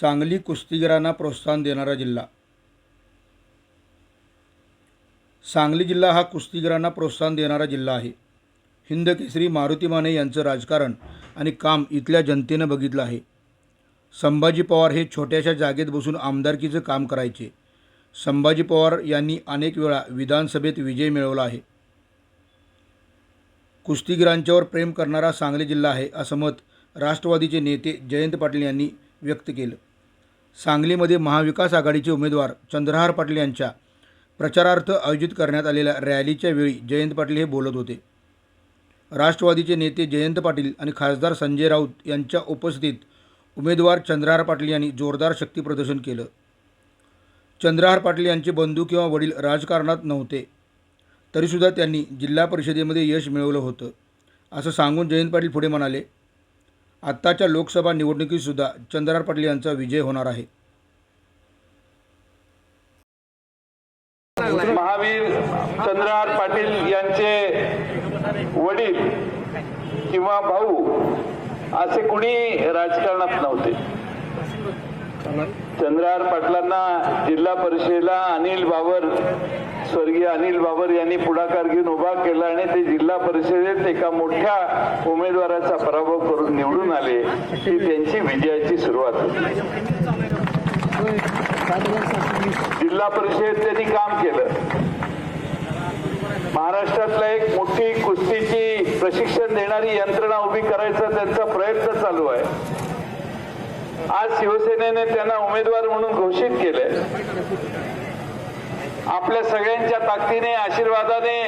सांगली कुस्तीगिरांना प्रोत्साहन देणारा जिल्हा. सांगली जिल्हा हा कुस्तीगिरांना प्रोत्साहन देणारा जिल्हा आहे. हिंद केसरी मारुती माने यांचं राजकारण आणि काम इथल्या जनतेनं बघितलं आहे. संभाजी पवार हे छोट्याशा जागेत बसून आमदारकीचं काम करायचे. संभाजी पवार यांनी अनेक वेळा विधानसभेत विजय मिळवला आहे. कुस्तीगिरांच्यावर प्रेम करणारा सांगली जिल्हा आहे असं मत राष्ट्रवादीचे नेते जयंत पाटील यांनी व्यक्त केलं. सांगलीमध्ये महाविकास आघाडीचे उमेदवार चंद्रहार पाटील यांच्या प्रचारार्थ आयोजित करण्यात आलेल्या रॅलीच्या वेळी जयंत पाटील हे बोलत होते. राष्ट्रवादीचे नेते जयंत पाटील आणि खासदार संजय राऊत यांच्या उपस्थितीत उमेदवार चंद्रहार पाटील यांनी जोरदार शक्तीप्रदर्शन केलं. चंद्रहार पाटील यांचे बंधू किंवा वडील राजकारणात नव्हते. तरीसुद्धा त्यांनी जिल्हा परिषदेमध्ये यश मिळवलं होतं. असं सांगून जयंत पाटील पुढे म्हणाले आत्ताच्या लोकसभा निवडणुकीतसुद्धा चंद्रहार पाटील यांचा विजय होणार आहे. महावीर चंद्रहार पाटील यांचे वडील किंवा भाऊ असे कुणी राजकारणात नव्हते. चंद्रहार पाटलांना जिल्हा परिषदेला अनिल बाबर स्वर्गीय अनिल बाबर यांनी पुढाकार घेऊन उभा केला आणि ते जिल्हा परिषदेत एका मोठ्या उमेदवाराचा पराभव करून निवडून आले. ही त्यांची विजयाची सुरुवात. होती जिल्हा परिषदेत त्यांनी काम केलं. महाराष्ट्रातला एक मोठी कुस्तीची प्रशिक्षण देणारी यंत्रणा उभी करायचा त्यांचा प्रयत्न चालू आहे. आज शिवसेनेने त्यांना उमेदवार म्हणून घोषित केलंय. आपल्या सगळ्यांच्या ताकदीने आशीर्वादाने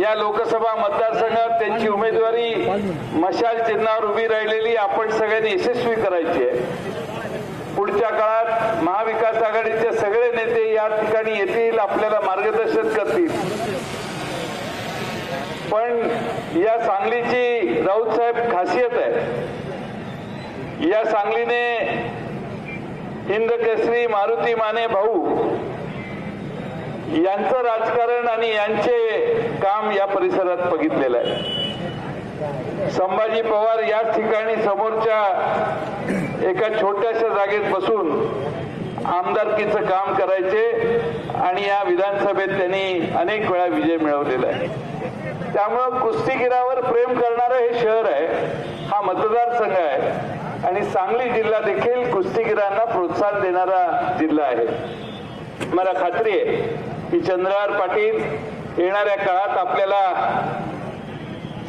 या लोकसभा मतदारसंघात त्यांची उमेदवारी मशाल चिन्हावर उभी राहिलेली आपण सगळ्यांनी यशस्वी करायची आहे. पुढच्या काळात महाविकास आघाडीचे सगळे नेते या ठिकाणी येतील आपल्याला मार्गदर्शन करतील. पण या सांगलीची राऊत साहेब खासियत आहे. या सांगलीने हिंद मारुती माने भाऊ यांचं राजकारण आणि यांचे काम या परिसरात बघितलेलं आहे. संभाजी पवार याच ठिकाणी समोरच्या एका छोट्याशा जागेत बसून आमदारकीचं काम करायचे आणि या विधानसभेत त्यांनी अनेक वेळा विजय मिळवलेला आहे. त्यामुळं कुस्तीगिरावर प्रेम करणारं हे शहर आहे. हा मतदारसंघ आहे. आणि सांगली जिल्हा देखील कुस्तीगिरांना प्रोत्साहन देणारा जिल्हा आहे. मला खात्री आहे की चंद्रहार पाटील येणाऱ्या काळात आपल्याला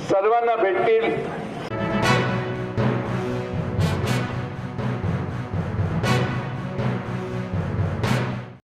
सर्वांना भेटतील.